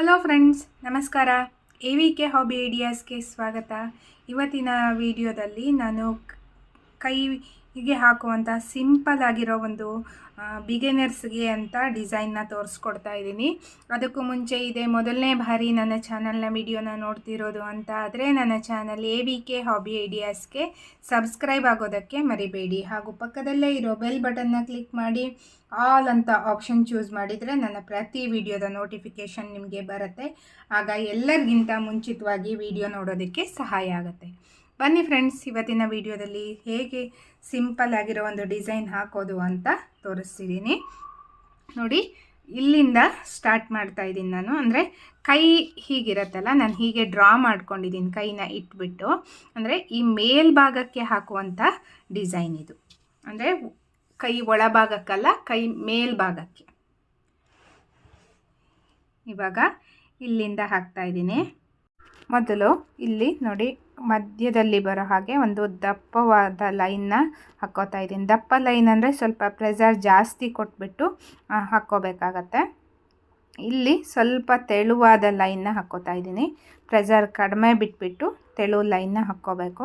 Hello friends ನಮಸ್ಕಾರ. A V K hobby ಐಡಿಯಾಸ್ಗೆ ಸ್ವಾಗತ. ಇವತ್ತಿನ ವಿಡಿಯೋದಲ್ಲಿ ನಾನು ಕ್- ಕೈಗೆ ಹಾಕುವಂಥ ಸಿಂಪಲ್ ಆಗಿರೋ ಒಂದು ಬಿಗಿನರ್ಸ್ಗೆ ಅಂತ ಡಿಸೈನ್ನ ತೋರಿಸ್ಕೊಡ್ತಾ ಇದ್ದೀನಿ ಅದಕ್ಕೂ ಮುಂಚೆ ಇದೆ ಮೊದಲನೇ ಬಾರಿ ನನ್ನ ಚಾನಲ್ನ ವಿಡಿಯೋನ ನೋಡ್ತಿರೋದು ಅಂತ ಆದರೆ ನನ್ನ channel A V K hobby ಐಡಿಯಾಸ್ಗೆ subscribe ಆಗೋದಕ್ಕೆ ಮರಿಬೇಡಿ. ಹಾಗೂ ಪಕ್ಕದಲ್ಲೇ ಇರೋ ಬೆಲ್ ಬಟನ್ನ ಕ್ಲಿಕ್ ಮಾಡಿ, ಆಲ್ ಅಂತ ಆಪ್ಷನ್ ಚೂಸ್ ಮಾಡಿದರೆ ನನ್ನ ಪ್ರತಿ ವಿಡಿಯೋದ ನೋಟಿಫಿಕೇಷನ್ ನಿಮಗೆ ಬರುತ್ತೆ. ಆಗ ಎಲ್ಲರಿಗಿಂತ ಮುಂಚಿತವಾಗಿ ವಿಡಿಯೋ ನೋಡೋದಕ್ಕೆ ಸಹಾಯ ಆಗುತ್ತೆ. ಬನ್ನಿ ಫ್ರೆಂಡ್ಸ್ ಇವತ್ತಿನ ವಿಡಿಯೋದಲ್ಲಿ ಹೇಗೆ ಸಿಂಪಲ್ ಆಗಿರೋ ಒಂದು ಡಿಸೈನ್ ಹಾಕೋದು ಅಂತ ತೋರಿಸ್ತಿದ್ದೀನಿ ನೋಡಿ, ಇಲ್ಲಿಂದ ಸ್ಟಾರ್ಟ್ ಮಾಡ್ತಾ ಇದ್ದೀನಿ ನಾನು. ಅಂದರೆ ಕೈ ಹೀಗಿರತ್ತಲ್ಲ, ನಾನು ಹೀಗೆ ಡ್ರಾ ಮಾಡ್ಕೊಂಡಿದ್ದೀನಿ ಕೈನ ಇಟ್ಬಿಟ್ಟು. ಅಂದರೆ ಈ ಮೇಲ್ಭಾಗಕ್ಕೆ ಹಾಕುವಂಥ ಡಿಸೈನ್ ಇದು. ಅಂದರೆ ಕೈ ಒಳಭಾಗಕ್ಕಲ್ಲ, ಕೈ ಮೇಲ್ಭಾಗಕ್ಕೆ. ಇವಾಗ ಇಲ್ಲಿಂದ ಹಾಕ್ತಾ ಇದ್ದೀನಿ. ಮೊದಲು ಇಲ್ಲಿ ನೋಡಿ ಮಧ್ಯದಲ್ಲಿ ಬರೋ ಹಾಗೆ ಒಂದು ದಪ್ಪವಾದ ಲೈನ್ನ ಹಾಕೋತಾ ಇದ್ದೀನಿ. ದಪ್ಪ ಲೈನ್ ಅಂದರೆ ಸ್ವಲ್ಪ ಪ್ರೆಸರ್ ಜಾಸ್ತಿ ಕೊಟ್ಬಿಟ್ಟು ಹಾಕ್ಕೋಬೇಕಾಗತ್ತೆ. ಇಲ್ಲಿ ಸ್ವಲ್ಪ ತೆಳುವಾದ ಲೈನ್ನ ಹಾಕ್ಕೋತಾ ಇದ್ದೀನಿ. ಪ್ರೆಸರ್ ಕಡಿಮೆ ಬಿಟ್ಬಿಟ್ಟು ತೆಳು ಲೈನ್ನ ಹಾಕ್ಕೋಬೇಕು.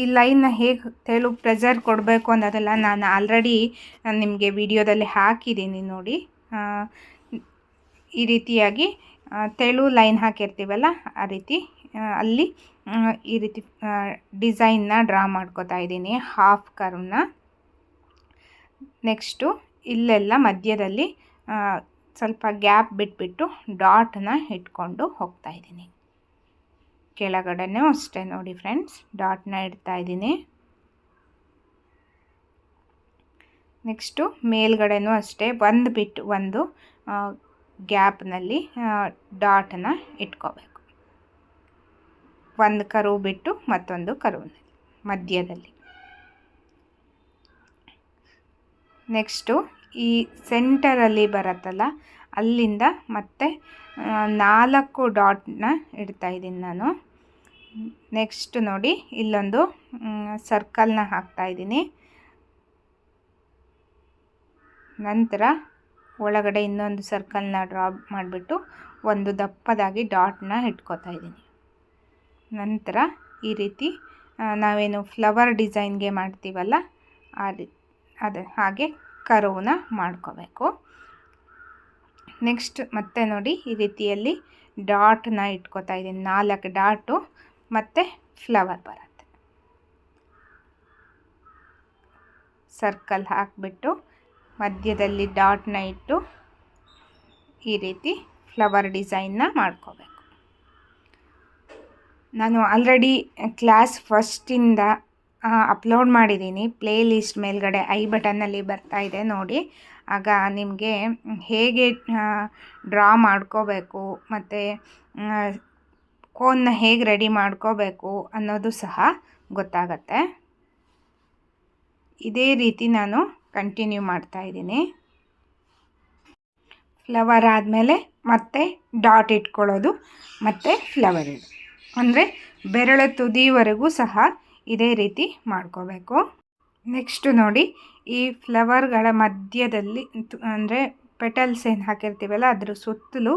ಈ ಲೈನ್ನ ಹೇಗೆ ತೆಳು ಪ್ರೆಸರ್ ಕೊಡಬೇಕು ಅನ್ನೋದೆಲ್ಲ ನಾನು ಆಲ್ರೆಡಿ ನಿಮಗೆ ವಿಡಿಯೋದಲ್ಲಿ ಹಾಕಿದ್ದೀನಿ ನೋಡಿ. ಈ ರೀತಿಯಾಗಿ ತೆಳು ಲೈನ್ ಹಾಕಿರ್ತೀವಲ್ಲ, ಆ ರೀತಿ ಅಲ್ಲಿ ಈ ರೀತಿ ಡಿಸೈನ್ನ ಡ್ರಾ ಮಾಡ್ಕೋತಾ ಇದ್ದೀನಿ, ಹಾಫ್ ಕರ್ವ್ನ ನೆಕ್ಸ್ಟು ಇಲ್ಲೆಲ್ಲ ಮಧ್ಯದಲ್ಲಿ ಸ್ವಲ್ಪ ಗ್ಯಾಪ್ ಬಿಟ್ಬಿಟ್ಟು ಡಾಟನ್ನ ಇಟ್ಕೊಂಡು ಹೋಗ್ತಾ ಇದ್ದೀನಿ. ಕೆಳಗಡೆನೂ ಅಷ್ಟೇ ನೋಡಿ ಫ್ರೆಂಡ್ಸ್ ಡಾಟ್ನ ಇಡ್ತಾ ಇದ್ದೀನಿ. ನೆಕ್ಸ್ಟು ಮೇಲ್ಗಡೆನೂ ಅಷ್ಟೇ, ಒಂದು ಬಿಟ್ಟು ಒಂದು ಗ್ಯಾಪ್ನಲ್ಲಿ ಡಾಟನ್ನು ಇಟ್ಕೋಬೇಕು. ಒಂದು ಕರು ಬಿಟ್ಟು ಮತ್ತೊಂದು ಕರುವಿನಲ್ಲಿ, ಮಧ್ಯದಲ್ಲಿ. ನೆಕ್ಸ್ಟು, ಈ ಸೆಂಟರಲ್ಲಿ ಬರುತ್ತಲ್ಲ, ಅಲ್ಲಿಂದ ಮತ್ತೆ ನಾಲ್ಕು ಡಾಟ್ನ ಇಡ್ತಾ ಇದ್ದೀನಿ ನಾನು. ನೆಕ್ಸ್ಟ್ ನೋಡಿ, ಇಲ್ಲೊಂದು ಸರ್ಕಲ್ನ ಹಾಕ್ತಾ ಇದ್ದೀನಿ. ನಂತರ ಒಳಗಡೆ ಇನ್ನೊಂದು ಸರ್ಕಲ್ನ ಡ್ರಾ ಮಾಡಿಬಿಟ್ಟು ಒಂದು ದಪ್ಪದಾಗಿ ಡಾಟ್ನ ಇಟ್ಕೋತಾ ಇದ್ದೀನಿ. ನಂತರ ಈ ರೀತಿ ನಾವೇನು ಫ್ಲವರ್ ಡಿಸೈನ್ಗೆ ಮಾಡ್ತೀವಲ್ಲ, ಆ ರೀ, ಅದೇ ಹಾಗೆ ಕರುವನ್ನ ಮಾಡ್ಕೋಬೇಕು. ನೆಕ್ಸ್ಟ್ ಮತ್ತೆ ನೋಡಿ ಈ ರೀತಿಯಲ್ಲಿ ಡಾಟ್ನ ಇಟ್ಕೋತಾ ಇದ್ದೀನಿ. ನಾಲ್ಕು ಡಾಟು ಮತ್ತು ಫ್ಲವರ್ ಬರುತ್ತೆ. ಸರ್ಕಲ್ ಹಾಕಿಬಿಟ್ಟು ಮಧ್ಯದಲ್ಲಿ ಡಾಟ್ನ ಇಟ್ಟು ಈ ರೀತಿ ಫ್ಲವರ್ ಡಿಸೈನ್ನ ಮಾಡ್ಕೋಬೇಕು. ನಾನು ಆಲ್ರೆಡಿ ಕ್ಲಾಸ್ ಫಸ್ಟಿಂದ ಅಪ್ಲೋಡ್ ಮಾಡಿದ್ದೀನಿ ಪ್ಲೇ ಲಿಸ್ಟ್ ಮೇಲ್ಗಡೆ ಐ ಬಟನ್ನಲ್ಲಿ ಬರ್ತಾ ಇದೆ ನೋಡಿ. ಆಗ ನಿಮಗೆ ಹೇಗೆ ಡ್ರಾ ಮಾಡ್ಕೋಬೇಕು ಮತ್ತು ಕೋನ್ನ ಹೇಗೆ ರೆಡಿ ಮಾಡ್ಕೋಬೇಕು ಅನ್ನೋದು ಸಹ ಗೊತ್ತಾಗತ್ತೆ. ಇದೇ ರೀತಿ ನಾನು ಕಂಟಿನ್ಯೂ ಮಾಡ್ತಾ ಇದ್ದೀನಿ. ಫ್ಲವರ್ ಆದಮೇಲೆ ಮತ್ತೆ ಡಾಟ್ ಇಟ್ಕೊಳ್ಳೋದು, ಮತ್ತು ಫ್ಲವರ್ ಇಡು. ಅಂದರೆ ಬೆರಳ ತುದಿವರೆಗೂ ಸಹ ಇದೇ ರೀತಿ ಮಾಡ್ಕೋಬೇಕು. ನೆಕ್ಸ್ಟು ನೋಡಿ, ಈ ಫ್ಲವರ್ಗಳ ಮಧ್ಯದಲ್ಲಿ ಅಂದರೆ ಪೆಟಲ್ಸ್ ಏನು ಹಾಕಿರ್ತೀವಲ್ಲ, ಅದ್ರ ಸುತ್ತಲೂ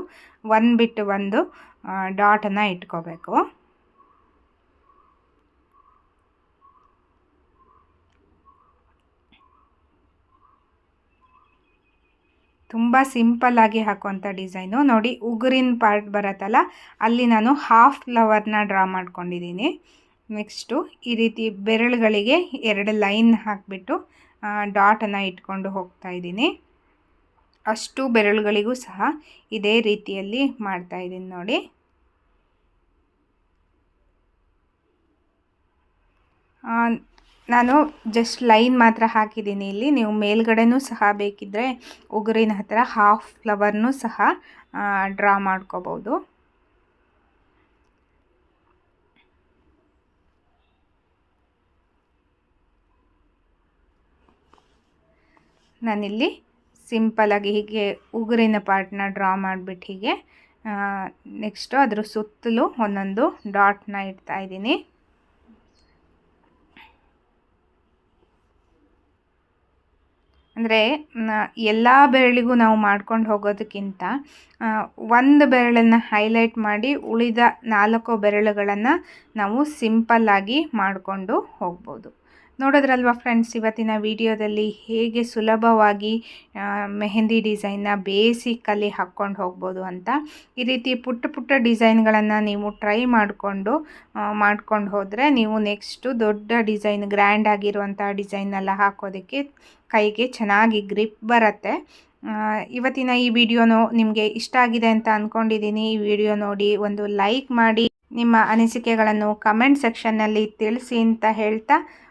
ಒಂದು ಬಿಟ್ಟು ಒಂದು ಡಾಟನ್ನು ಇಟ್ಕೋಬೇಕು. ತುಂಬ ಸಿಂಪಲ್ಲಾಗಿ ಹಾಕುವಂಥ ಡಿಸೈನು. ನೋಡಿ, ಉಗುರಿನ ಪಾರ್ಟ್ ಬರುತ್ತಲ್ಲ, ಅಲ್ಲಿ ನಾನು ಹಾಫ್ ಫ್ಲವರ್ನ ಡ್ರಾ ಮಾಡ್ಕೊಂಡಿದ್ದೀನಿ. ನೆಕ್ಸ್ಟು ಈ ರೀತಿ ಬೆರಳುಗಳಿಗೆ ಎರಡು ಲೈನ್ ಹಾಕಿಬಿಟ್ಟು ಡಾಟನ್ನು ಇಟ್ಕೊಂಡು ಹೋಗ್ತಾ ಇದ್ದೀನಿ. ಅಷ್ಟು ಬೆರಳುಗಳಿಗೂ ಸಹ ಇದೇ ರೀತಿಯಲ್ಲಿ ಮಾಡ್ತಾ ಇದ್ದೀನಿ ನೋಡಿ. ನಾನು ಜಸ್ಟ್ ಲೈನ್ ಮಾತ್ರ ಹಾಕಿದ್ದೀನಿ ಇಲ್ಲಿ. ನೀವು ಮೇಲ್ಗಡೆನೂ ಸಹ ಬೇಕಿದ್ದರೆ ಉಗುರಿನ ಹತ್ತಿರ ಹಾಫ್ ಫ್ಲವರ್ನೂ ಸಹ ಡ್ರಾ ಮಾಡ್ಕೋಬೋದು. ನಾನಿಲ್ಲಿ ಸಿಂಪಲಾಗಿ ಹೀಗೆ ಉಗುರಿನ ಪಾರ್ಟ್ನ ಡ್ರಾ ಮಾಡಿಬಿಟ್ಟು ಹೀಗೆ ನೆಕ್ಸ್ಟು ಅದರ ಸುತ್ತಲೂ ಒಂದೊಂದು ಡಾಟ್ನ ಇಡ್ತಾ ಇದ್ದೀನಿ. ಅಂದರೆ ಎಲ್ಲ ಬೆರಳಿಗೂ ನಾವು ಮಾಡ್ಕೊಂಡು ಹೋಗೋದಕ್ಕಿಂತ ಒಂದು ಬೆರಳನ್ನು ಹೈಲೈಟ್ ಮಾಡಿ ಉಳಿದ ನಾಲ್ಕು ಬೆರಳುಗಳನ್ನು ನಾವು ಸಿಂಪಲ್ಲಾಗಿ ಮಾಡಿಕೊಂಡು ಹೋಗ್ಬೋದು. ನೋಡಿದ್ರಲ್ವ ಫ್ರೆಂಡ್ಸ್ ಇವತ್ತಿನ ವಿಡಿಯೋದಲ್ಲಿ ಹೇಗೆ ಸುಲಭವಾಗಿ ಮೆಹಂದಿ ಡಿಸೈನ್ನ ಬೇಸಿಕಲ್ಲಿ ಹಾಕ್ಕೊಂಡು ಹೋಗ್ಬೋದು ಅಂತ. ಈ ರೀತಿ ಪುಟ್ಟ ಪುಟ್ಟ ಡಿಸೈನ್ಗಳನ್ನು ನೀವು ಟ್ರೈ ಮಾಡಿಕೊಂಡು ಮಾಡ್ಕೊಂಡು ಹೋದರೆ ನೀವು ನೆಕ್ಸ್ಟು ದೊಡ್ಡ ಡಿಸೈನ್ ಗ್ರ್ಯಾಂಡ್ ಆಗಿರುವಂಥ ಡಿಸೈನೆಲ್ಲ ಹಾಕೋದಕ್ಕೆ ಕೈಗೆ ಚೆನ್ನಾಗಿ ಗ್ರಿಪ್ ಬರುತ್ತೆ. ಇವತ್ತಿನ ಈ ವಿಡಿಯೋನು ನಿಮಗೆ ಇಷ್ಟ ಆಗಿದೆ ಅಂತ ಅಂದ್ಕೊಂಡಿದ್ದೀನಿ ಈ ವಿಡಿಯೋ ನೋಡಿ ಒಂದು ಲೈಕ್ ಮಾಡಿ. ನಿಮ್ಮ ಅನಿಸಿಕೆಗಳನ್ನು ಕಮೆಂಟ್ ಸೆಕ್ಷನ್ನಲ್ಲಿ ತಿಳಿಸಿ ಅಂತ ಹೇಳ್ತಾ